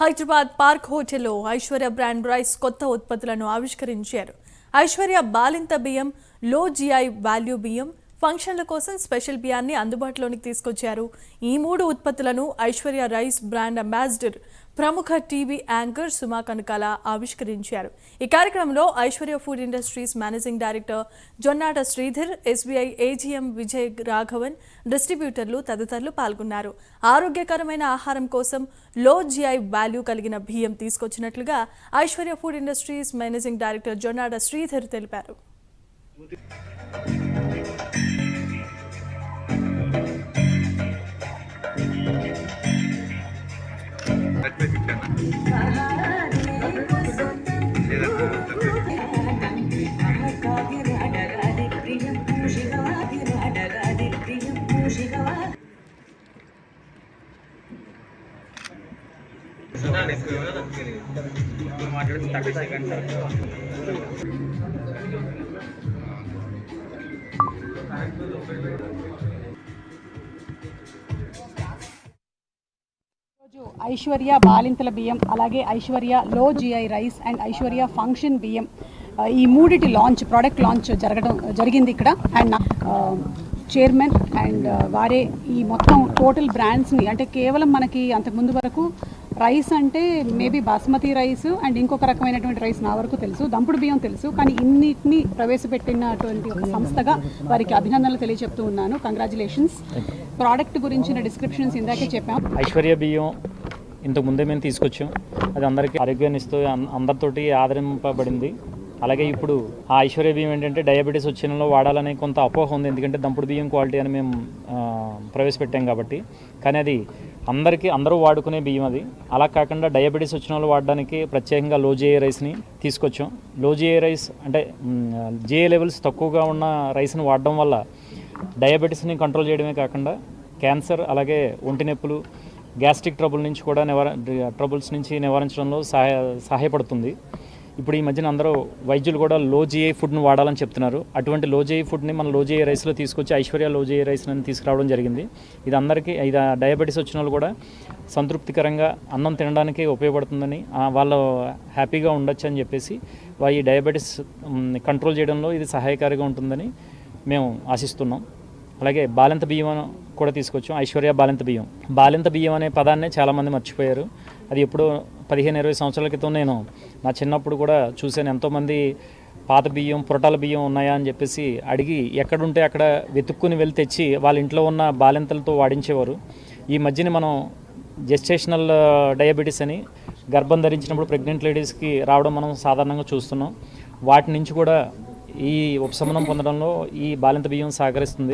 Hyderabad park హోటల్లో Aishwarya brand rice కొత్త ఉత్పత్తులను ఆవిష్కరించారు. ఐశ్వర్య బాలింత బియ్యం లో జిఐ వాల్యూ బియ్యం ఫంక్షన్ల కోసం స్పెషల్ బియ్యాన్ని అందుబాటులోనికి తీసుకొచ్చారు. ఈ మూడు ఉత్పత్తులను ఐశ్వర్య రైస్ బ్రాండ్ అంబాసిడర్ ప్రముఖ టీవీ యాంకర్ సుమా కనకాల ఆవిష్కరించారు. ఈ కార్యక్రమంలో Aishwarya food industries managing director Jonnata Sridhar SBI AGM Vijay Raghavan డిస్ట్రిబ్యూటర్లు తదితరులు పాల్గొన్నారు. ఆరోగ్యకరమైన ఆహారం కోసం లో జిఐ వాల్యూ కలిగిన బియ్యం తీసుకొచ్చినట్లుగా Aishwarya food industries managing director Jonnada Sridhar తెలిపారు. Sudah ada belum ada tentang Aishwarya బాలింతల బియ్యం అలాగే ఐశ్వర్య లో GI rice and Aishwarya function బియ్యం. ఈ మూడిటి లాంచ్ ప్రోడక్ట్ లాంచ్ జరగడం జరిగింది ఇక్కడ. అండ్ చైర్మన్ అండ్ వారే ఈ మొత్తం టోటల్ బ్రాండ్స్ని అంటే కేవలం మనకి అంతకుముందు వరకు రైస్ అంటే మేబీ బాస్మతి రైస్ అండ్ ఇంకొక రకమైనటువంటి రైస్ నా వరకు తెలుసు దంపుడు బియ్యం తెలుసు కానీ ఇన్నిటిని ప్రవేశపెట్టినటువంటి ఒక సంస్థగా వారికి అభినందనలు తెలియజెప్తూ ఉన్నాను. కంగ్రాచులేషన్స్ ప్రోడక్ట్ గురించిన డిస్క్రిప్షన్స్ ఇందాకే చెప్పాం. ఐశ్వర్య బియ్యం ఇంతకు ముందే మేము తీసుకొచ్చాం. అది అందరికీ ఆరోగ్యాన్ని ఇస్తూ అందరితోటి ఆదరింపబడింది. అలాగే ఇప్పుడు ఆ ఐశ్వర్య బియ్యం ఏంటంటే డయాబెటీస్ వచ్చిన వాడాలనే కొంత అపోహ ఉంది. ఎందుకంటే దంపుడు బియ్యం క్వాలిటీ అని మేము ప్రవేశపెట్టాం కాబట్టి. కానీ అది అందరికీ అందరూ వాడుకునే బియ్యం అది. అలా కాకుండా డయాబెటీస్ వచ్చిన వాళ్ళు వాడడానికి ప్రత్యేకంగా లో జేఏ రైస్ని తీసుకొచ్చాం. లో జేఏ రైస్ అంటే జేఏ లెవెల్స్ తక్కువగా ఉన్న రైస్ని వాడడం వల్ల డయాబెటీస్ని కంట్రోల్ చేయడమే కాకుండా క్యాన్సర్ అలాగే ఒంటి నొప్పులు గ్యాస్ట్రిక్ ట్రబుల్ నుంచి కూడా నివార ట్రబుల్స్ నుంచి నివారించడంలో సహాయ సహాయపడుతుంది. ఇప్పుడు ఈ మధ్యన అందరూ వైద్యులు కూడా లో జిఐ ఫుడ్ని వాడాలని చెప్తున్నారు. అటువంటి లో జిఐ ఫుడ్ని మనం లో జిఐ రైస్లో తీసుకొచ్చి ఐశ్వర్య లో జిఐ రైస్ అని తీసుకురావడం జరిగింది. ఇది అందరికీ ఇది డయాబెటీస్ వచ్చిన వాళ్ళు కూడా సంతృప్తికరంగా అన్నం తినడానికి ఉపయోగపడుతుందని వాళ్ళు హ్యాపీగా ఉండొచ్చు అని చెప్పేసి ఈ డయాబెటీస్ కంట్రోల్ చేయడంలో ఇది సహాయకారిగా ఉంటుందని మేము ఆశిస్తున్నాం. అలాగే బాలింత బియ్యం కూడా తీసుకొచ్చాం. ఐశ్వర్య బాలింత బియ్యం. బాలింత బియ్యం అనే పదాన్నే చాలామంది మర్చిపోయారు. అది ఎప్పుడో పదిహేను ఇరవై సంవత్సరాల క్రితం నేను నా చిన్నప్పుడు కూడా చూశాను. ఎంతోమంది పాత బియ్యం పురటాల బియ్యం ఉన్నాయా అని చెప్పేసి అడిగి ఎక్కడుంటే అక్కడ వెతుక్కుని వెళ్ళి తెచ్చి వాళ్ళ ఇంట్లో ఉన్న బాలింతలతో వాడించేవారు. ఈ మధ్యన మనం జెస్టేషనల్ డయాబెటీస్ అని గర్భం ధరించినప్పుడు ప్రెగ్నెంట్ లేడీస్కి రావడం మనం సాధారణంగా చూస్తున్నాం. వాటి నుంచి కూడా ఈ ఉపశమనం పొందడంలో ఈ బాలింత బియ్యం సహకరిస్తుంది.